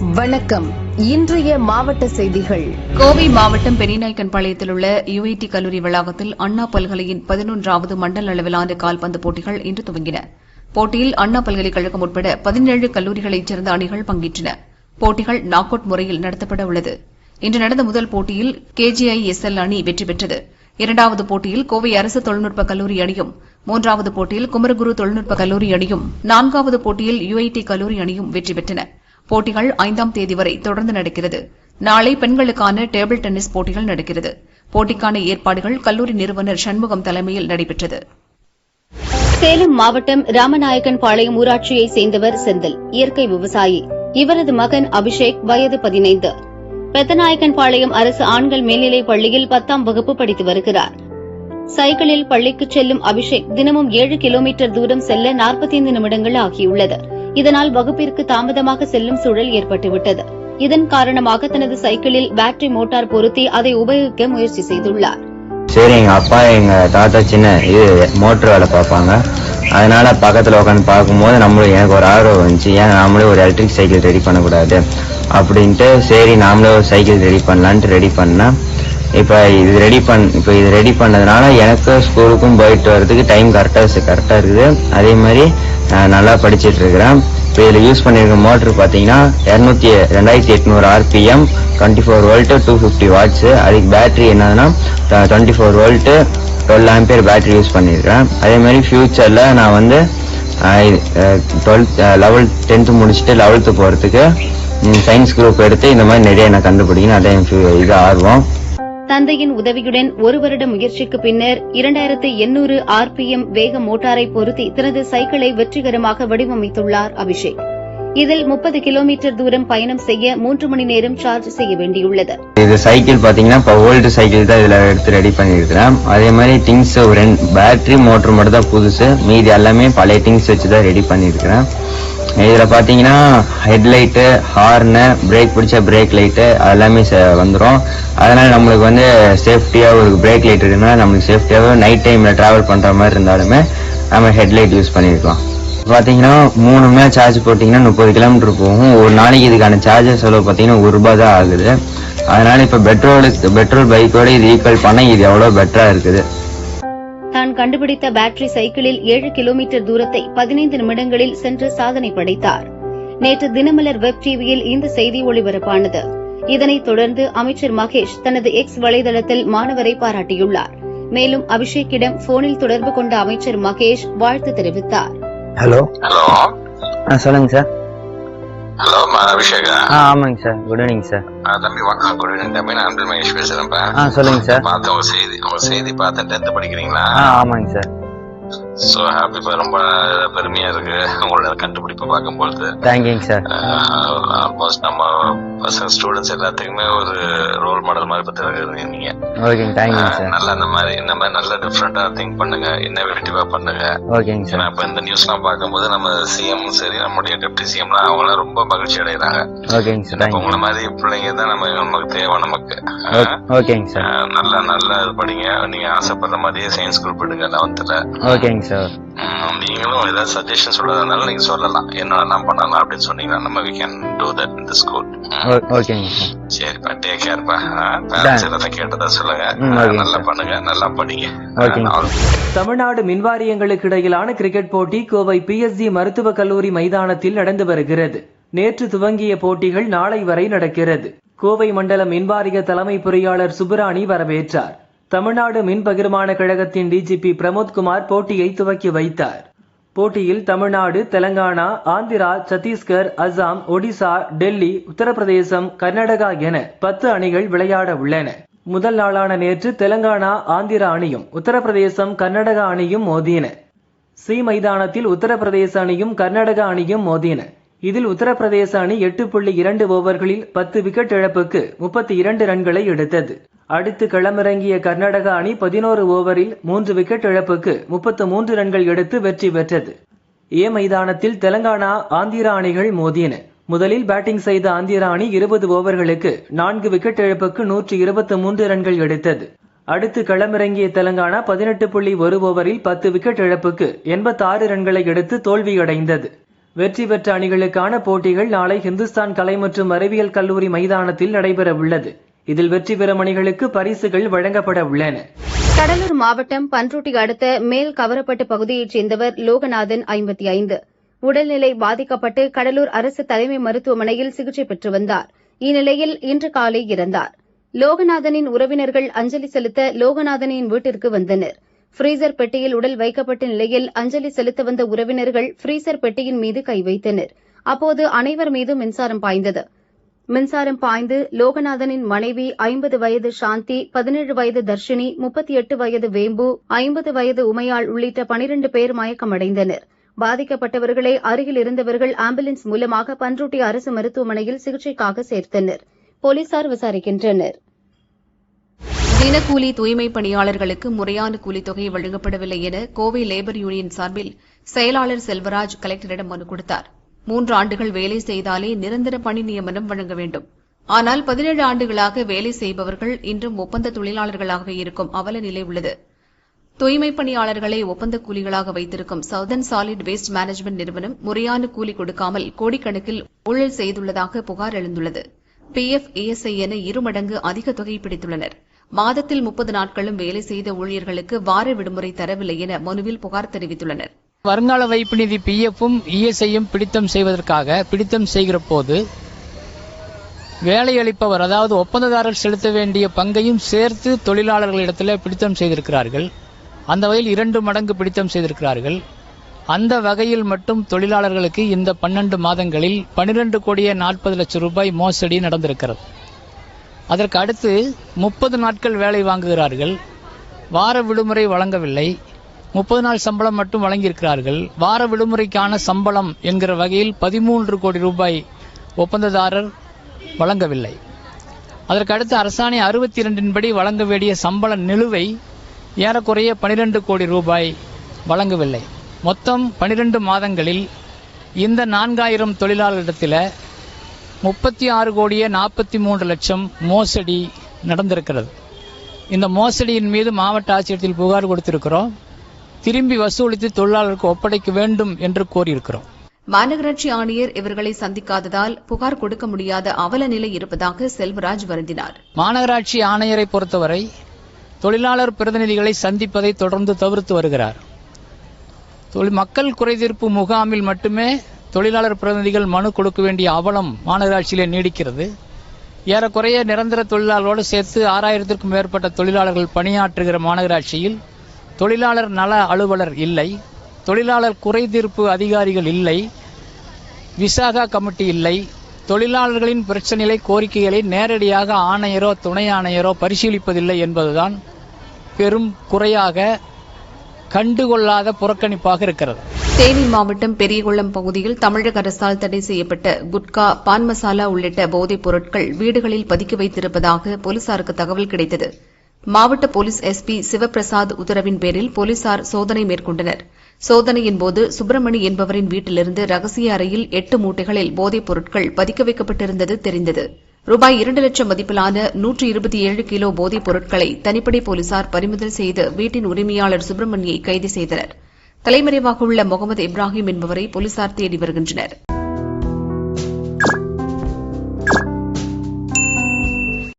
வணக்கம். இன்றைய மாவட்ட செய்திகள். கோவை மாவட்டம் பெரியநாயக்கன்பாளையத்தில் உள்ள யுஐடி கல்லூரி வளாகத்தில் அண்ணா பல்கலையின் பதினொன்றாவது மண்டல அளவிலான கால்பந்து போட்டிகள் இன்று துவங்கின. போட்டியில் அண்ணா பல்கலைக்கழகம் உட்பட பதினேழு கல்லூரிகளைச் சேர்ந்த அணிகள் பங்கேற்றன. போட்டிகள் நாக் அவுட் முறையில் நடத்தப்பட உள்ளது. இன்று நடந்த முதல் போட்டியில் கேஜிஐஎஸ்எல் அணி வெற்றி பெற்றது. இரண்டாவது போட்டியில் கோவை அரசு தொழில்நுட்ப கல்லூரி அணியும் மூன்றாவது போட்டியில் குமரகுரு தொழில்நுட்ப கல்லூரி அணியும் நான்காவது போட்டியில் யுஐடி கல்லூரி அணியும் வெற்றி பெற்றன. போட்டிகள் ஐந்தாம் தேதி வரை தொடர்ந்து நடக்கிறது. நாளை பெண்களுக்கான டேபிள் டென்னிஸ் போட்டிகள் நடக்கிறது. போட்டிக்கான ஏற்பாடுகள் கல்லூரி நிறுவனர் சண்முகம் தலைமையில் நடைபெற்றது. சேலம் மாவட்டம் ராமநாயக்கன் பாளையம் ஊராட்சியை சேர்ந்தவர் செந்தில் இயற்கை விவசாயி. இவரது மகன் அபிஷேக் வயது பதினைந்து. பெத்தநாயக்கன் பாளையம் அரசு ஆண்கள் மேல்நிலைப் பள்ளியில் பத்தாம் வகுப்பு படித்து வருகிறார். சைக்கிளில் பள்ளிக்கு செல்லும் அபிஷேக் தினமும் ஏழு கிலோமீட்டர் தூரம் செல்ல 45 நிமிடங்கள் ஆகியுள்ளது. இதனால் வகுப்பிற்கு தாமதமாக செல்லும் சூழல் ஏற்பட்டுவிட்டது. இதன் காரணமாக தனது சைக்கிளில் பேட்டரி மோட்டார் பொருத்தி அதை உபயோகிக்க முயற்சி செய்துள்ளார். சரி எங்க அப்பா எங்க தாத்தா சின்ன இது மோட்டர் வேலை பார்ப்பாங்க. அதனால பக்கத்துல உட்காந்து பார்க்கும்போது நம்மளும் எனக்கு ஒரு ஆர்வம் வந்துச்சு ஏன் நாமளே ஒரு எலக்ட்ரிக் சைக்கிள் ரெடி பண்ணக்கூடாது. அப்படின்ட்டு சரி நாமளே ஒரு சைக்கிள் ரெடி பண்ணலான்ட்டு ரெடி பண்ணேன். இப்போ இது ரெடி பண் இப்போ இது ரெடி பண்ணதுனால எனக்கு ஸ்கூலுக்கும் போயிட்டு வர்றதுக்கு டைம் கரெக்டாக கரெக்டாக இருக்குது. அதே மாதிரி நான் நல்லா படிச்சுட்டு இருக்கிறேன். இப்போ இதில் யூஸ் பண்ணியிருக்க மோட்ரு பார்த்தீங்கன்னா இரநூத்தி ரெண்டாயிரத்தி எட்நூறு R P M twenty four volt two fifty watts அதுக்கு பேட்ரி என்னதுன்னா twenty four volt twelve ampere battery use பண்ணியிருக்கேன் அதே மாதிரி ஃபியூச்சரில் நான் வந்து டுவெல்த் லெவல்த் டென்த்து முடிச்சுட்டு லெவல்த்து போகிறதுக்கு சயின்ஸ் குரூப் எடுத்து இந்த மாதிரி நிறைய நான் கண்டுபிடிக்கணும். அதே இது ஆர்வம். தந்தையின் உதவியுடன் ஒரு வருட முயற்சிக்கு பின்னர் இரண்டாயிரத்து எண்ணூறு ஆர்பிஎம் வேக மோட்டாரை பொருத்தி தனது சைக்கிளை வெற்றிகரமாக வடிவமைத்துள்ளார் அபிஷேக். இதில் முப்பது கிலோமீட்டர் தூரம் பயணம் செய்ய மூன்று மணி நேரம் சார்ஜ் செய்ய வேண்டியுள்ளது. இது சைக்கிள் பாத்தீங்கன்னா இப்போ ஓல்டு சைக்கிள் தான் இதுல எடுத்து ரெடி பண்ணியிருக்கிறேன். அதே மாதிரி திங்ஸ் ரெண்டு பேட்டரி மோட்டர் மட்டும் தான் புதுசு. மீதி எல்லாமே பழைய திங்ஸ் வச்சு தான் ரெடி பண்ணிருக்கிறேன் இதில் பார்த்தீங்கன்னா ஹெட்லைட்டு ஹார்னு பிரேக் பிடிச்ச பிரேக் லைட்டு எல்லாமே வந்துடும் அதனால் நம்மளுக்கு வந்து சேஃப்டியாக ஒரு பிரேக் லைட் இருக்குன்னா நம்மளுக்கு சேஃப்டியாகவும் நைட் டைமில் ட்ராவல் பண்ணுற மாதிரி இருந்தாலுமே நம்ம ஹெட்லைட் யூஸ் பண்ணியிருக்கோம் பார்த்தீங்கன்னா மூணு மணி சார்ஜ் போட்டிங்கன்னா முப்பது கிலோமீட்டர் போகும். ஒரு நாளைக்கு இதுக்கான சார்ஜர் செலவு பார்த்தீங்கன்னா ஒரு ரூபா தான் ஆகுது. அதனால் இப்போ பெட்ரோலுக்கு பெட்ரோல் பைக்கோட இது ஈக்குவல் பண்ணால் இது எவ்வளோ பெட்டராக இருக்குது. தான் கண்டுபிடித்த பேட்டரி சைக்கிளில் ஏழு கிலோமீட்டர் தூரத்தை பதினைந்து நிமிடங்களில் சென்று சாதனை படைத்தார். நேற்று தினமலர் வெப் டிவியில் இந்த செய்தி ஒளிபரப்பானது. இதனைத் தொடர்ந்து அமைச்சர் மகேஷ் தனது எக்ஸ் வலைதளத்தில் மாணவரை பாராட்டியுள்ளார். மேலும் அபிஷேக்கிடம் போனில் தொடர்பு கொண்ட அமைச்சர் மகேஷ் வாழ்த்து தெரிவித்தார். ஹலோ. ஹலோ. சொல்லுங்க சார். ஹலோ அபிஷேகா ஆமாங்க சார். குட் ஈவினிங் சார் தம்பி வணக்கம். குட் ஈவினிங் தம்பி. நான் அன்பில் மகேஷ் பேசுறேன்ப்பா ஆ சொல்லுங்க சார் பார்த்தேன் உங்க செய்தி உங்க செய்தி பார்த்தேன் டென்த் படிக்கிறீங்களா? ஆ ஆமாங்க சார் ஸோ ஹாப்பிப்பா ரொம்ப பெருமையா இருக்கு. உங்களோட கண்டுபிடிப்பை பார்க்கும்பொழுது. தேங்க்யூங்க சார் ஆல்மோஸ்ட் நம்ம பசங்க ஸ்டூடெண்ட்ஸ் எல்லாத்துக்குமே ஒரு ரோல் மாடல் மாதிரி பத்தி இருக்கிறது நீங்க ஓகேங்க தேங்க்யூங்க சார் நல்லா இந்த மாதிரி இந்த மாதிரி நல்ல டிஃப்ரெண்டா திங்க் பண்ணுங்க இன்னோவேட்டிவா பண்ணுங்க. ஓகேங்க சார் இப்ப இந்த நியூஸ்லாம் பார்க்கும்போது நம்ம சிஎம் சரி நம்முடைய டெப்டி சிஎம்லாம் அவங்களாம் ரொம்ப மகிழ்ச்சி அடைகிறாங்க. ஓகேங்க சார் தேங்க்யூ உங்களை மாதிரி பிள்ளைங்க தான் நம்ம நமக்கு தேவை நமக்கு. ஓகேங்க சார் ஆஹ் நல்லா நல்லா இது படிங்க. நீங்க ஆசைப்படுற மாதிரியே சயின்ஸ் குரூப் எடுங்க லெவன்த்ல ஓகேங்க சார். நீங்களும் ஏதாவது சஜஷன் சொல்றதுனால நீங்க சொல்லலாம். என்னெல்லாம் பண்ணலாம் அப்படின்னு சொன்னீங்கன்னா நம்ம வி கேன் டூ தட் இந்த ஸ்கூல் ஓகேங்க சார். சரிப்பா டேக் கேர்ப்பா பேரண்ட்ஸ் கேட்டதா சொல்லுங்க. நல்லா. பண்ணுங்க நல்லா படிங்க. தமிழ்நாடு மின்வாரியங்களுக்கு இடையிலான கிரிக்கெட் போட்டி கோவை பிஎஸ்ஜி மருத்துவக் கல்லூரி மைதானத்தில் நடந்து வருகிறது. நேற்று துவங்கிய போட்டிகள் நாளை வரை நடக்கிறது. கோவை மண்டல மின்வாரிய தலைமை பொறியாளர் சுப்பராணி வரவேற்றார். தமிழ்நாடு மின் பகிர்மான கழகத்தின் டிஜிபி பிரமோத்குமார் போட்டியை துவக்கி வைத்தார். போட்டியில் தமிழ்நாடு தெலங்கானா ஆந்திரா சத்தீஸ்கர் அசாம் ஒடிசா டெல்லி உத்தரப்பிரதேசம் கர்நாடகா என பத்து அணிகள் விளையாட உள்ளன. முதல் நாளான நேற்று தெலங்கானா ஆந்திரா அணியும் உத்தரப்பிரதேசம் கர்நாடகா அணியும் மோதின. சி மைதானத்தில் உத்தரப்பிரதேச அணியும் கர்நாடகா அணியும் மோதின. இதில் உத்தரப்பிரதேச அணி எட்டு புள்ளி இரண்டு ஓவர்களில் பத்து விக்கெட் இழப்புக்கு முப்பத்தி இரண்டு ரன்களை எடுத்தது. அடுத்து களமிறங்கிய கர்நாடகா அணி பதினோரு ஓவரில் மூன்று விக்கெட் இழப்புக்கு முப்பத்து மூன்று ரன்கள் எடுத்து வெற்றி பெற்றது. ஏ மைதானத்தில் தெலங்கானா ஆந்திரா அணிகள் மோதின. முதலில் பேட்டிங் செய்த ஆந்திரா அணி இருபது ஓவர்களுக்கு நான்கு விக்கெட் இழப்புக்கு நூற்றி இருபத்தி மூன்று ரன்கள் எடுத்தது. அடுத்து களமிறங்கிய தெலங்கானா பதினெட்டு புள்ளி ஒரு ஓவரில் பத்து விக்கெட் இழப்புக்கு எண்பத்தாறு ரன்களை எடுத்து தோல்வியடைந்தது. வெற்றி பெற்ற அணிகளுக்கான போட்டிகள் நாளை ஹிந்துஸ்தான் கலை மற்றும் அறிவியல் கல்லூரி மைதானத்தில் நடைபெற உள்ளது இதில் வெற்றி பெறும் அணிகளுக்கு பரிசுகள் வழங்கப்பட உள்ளன. கடலூர் மாவட்டம் பன்ருட்டி அடுத்த மேல் கவரப்பட்டு பகுதியைச் சேர்ந்தவர் லோகநாதன் ஐம்பத்தி ஐந்து. உடல்நிலை பாதிக்கப்பட்டு கடலூர் அரசு தலைமை மருத்துவமனையில் சிகிச்சை பெற்று வந்தார். இந்நிலையில் இன்று காலை இறந்தார். லோகநாதனின் உறவினர்கள் அஞ்சலி செலுத்த லோகநாதனின் வீட்டிற்கு வந்தனர். ஃப்ரீசர் பெட்டியில் உடல் வைக்கப்பட்ட நிலையில் அஞ்சலி செலுத்த வந்த உறவினர்கள் ஃப்ரீசர் பெட்டியின் மீது கை வைத்தனர். அப்போது அனைவர் மீதும் மின்சாரம் பாய்ந்தது. மின்சாரம் பாய்ந்து லோகநாதனின் மனைவி ஐம்பது வயது சாந்தி பதினேழு வயது தர்ஷினி முப்பத்தி எட்டு வயது வேம்பு ஐம்பது வயது உமையாள் உள்ளிட்ட பனிரண்டு பேர் மயக்கமடைந்தனர். பாதிக்கப்பட்டவர்களை அருகில் இருந்தவர்கள் ஆம்புலன்ஸ் மூலமாக பன்ருட்டி அரசு மருத்துவமனையில் சிகிச்சைக்காக சேர்த்தனர். போலீசார் விசாரிக்கின்றனர். தினக்கூலி தூய்மை பணியாளர்களுக்கு முறையான கூலித்தொகை வழங்கப்படவில்லை என கோவை லேபர் யூனியன் சார்பில் செயலாளர் செல்வராஜ் கலெக்டரிடம் மனு கொடுத்தார். மூன்று ஆண்டுகள் வேலை செய்தாலே நிரந்தர பணி நியமனம் வழங்க வேண்டும். ஆனால் பதினேழு ஆண்டுகளாக வேலை செய்பவர்கள் இன்றும் ஒப்பந்த தொழிலாளர்களாகவே இருக்கும் அவல நிலை உள்ளது. தூய்மை பணியாளர்களை ஒப்பந்த கூலிகளாக வைத்திருக்கும் சவுதர்ன் சாலிட் வேஸ்ட் மேனேஜ்மெண்ட் நிறுவனம் முறையான கூலி கொடுக்காமல் கோடிக்கணக்கில் ஊழல் செய்துள்ளதாக புகார் எழுந்துள்ளது. பிஎஃப் இஎஸ்ஐ என இருமடங்கு அதிக தொகை பிடித்துள்ளனர். மாதத்தில் முப்பது நாட்களும் வேலை செய்த ஊழியர்களுக்கு வார விடுமுறை தரவில்லை என மனுவில் புகார் தெரிவித்துள்ளனர். வருங்கால வைப்பு நிதி பிஎஃப்பும் இஎஸ்ஐயும் பிடித்தம் செய்வதற்காக பிடித்தம் செய்கிற போது வேலை அளிப்பவர் அதாவது ஒப்பந்ததாரர் செலுத்த வேண்டிய பங்கையும் சேர்த்து தொழிலாளர்களிடத்தில் பிடித்தம் செய்திருக்கிறார்கள். அந்த வகையில் இரண்டு மடங்கு பிடித்தம் செய்திருக்கிறார்கள். அந்த வகையில் மட்டும் தொழிலாளர்களுக்கு இந்த பன்னெண்டு மாதங்களில் பன்னிரெண்டு கோடியே நாற்பது லட்சம் ரூபாய் மோசடி நடந்திருக்கிறது. அதற்கு அடுத்து முப்பது நாட்கள் வேலை வாங்குகிறார்கள். வார விடுமுறை வழங்கவில்லை. முப்பது நாள் சம்பளம் மட்டும் வழங்கியிருக்கிறார்கள். வார விடுமுறைக்கான சம்பளம் என்கிற வகையில் பதிமூன்று கோடி ரூபாய் ஒப்பந்ததாரர் வழங்கவில்லை. அதற்கடுத்து அரசாணை அறுபத்தி இரண்டின்படி வழங்க வேண்டிய சம்பள நிலுவை ஏறக்குறைய பனிரெண்டு கோடி ரூபாய் வழங்கவில்லை. மொத்தம் பனிரெண்டு மாதங்களில் இந்த நான்காயிரம் தொழிலாளர்களிடத்தில் முப்பத்தி ஆறு கோடியே நாற்பத்தி மூன்று லட்சம் மோசடி நடந்திருக்கிறது. இந்த மோசடியின் மீது மாவட்ட ஆட்சியத்தில் புகார் கொடுத்திருக்கிறோம். திரும்பி வசூலித்து தொழிலாளருக்கு ஒப்படைக்க வேண்டும் என்று கோரியிருக்கிறோம். மாநகராட்சி ஆணையர் இவர்களை சந்திக்காததால் புகார் கொடுக்க முடியாத அவல நிலை இருப்பதாக செல்வராஜ் வருந்தினார். மாநகராட்சி ஆணையரை பொறுத்தவரை தொழிலாளர் பிரதிநிதிகளை சந்திப்பதை தொடர்ந்து தவிர்த்து வருகிறார். மக்கள் குறைதீர்ப்பு முகாமில் மட்டுமே தொழிலாளர் பிரதிநிதிகள் மனு கொடுக்க வேண்டிய அவலம் மாநகராட்சியிலே நீடிக்கிறது. ஏறக்குறைய நிரந்தர தொழிலாளரோடு சேர்த்து ஆறாயிரத்திற்கும் மேற்பட்ட தொழிலாளர்கள் பணியாற்றுகிற மாநகராட்சியில் தொழிலாளர் நல அலுவலர் இல்லை. தொழிலாளர் குறைதீர்ப்பு அதிகாரிகள் இல்லை. விசாகா கமிட்டி இல்லை. தொழிலாளர்களின் பிரச்சனைகளை கோரிக்கைகளை நேரடியாக ஆணையரோ துணை ஆணையரோ பரிசீலிப்பதில்லை என்பதுதான் பெரும் குறையாக கண்டுகொள்ளாத புறக்கணிப்பாக இருக்கிறது. தேனி மாவட்டம் பெரியகுளம் பகுதியில் தமிழக அரசால் தடை செய்யப்பட்ட குட்கா பான் மசாலா உள்ளிட்ட போதைப் பொருட்கள் வீடுகளில் பதுக்கி வைத்திருப்பதாக போலீசாருக்கு தகவல் கிடைத்தது. மாவட்ட போலீஸ் எஸ்பி சிவபிரசாத் உத்தரவின் பேரில் போலீசார் சோதனை மேற்கொண்டனர். சோதனையின் போது சுப்பிரமணி என்பவரின் வீட்டிலிருந்து ரகசிய அறையில் எட்டு மூட்டைகளில் போதைப் பொருட்கள் பதிக்க வைக்கப்பட்டிருந்தது தெரிந்தது. ரூபாய் இரண்டு லட்சம் மதிப்பிலான நூற்று இருபத்தி ஏழு கிலோ போதைப் பொருட்களை தனிப்படை போலீசார் பறிமுதல் செய்து வீட்டின் உரிமையாளர் சுப்பிரமணியை கைது செய்தனர். தலைமறைவாக உள்ள முகமது இப்ராஹிம் என்பவரை போலீசார் தேடி வருகின்றனர்.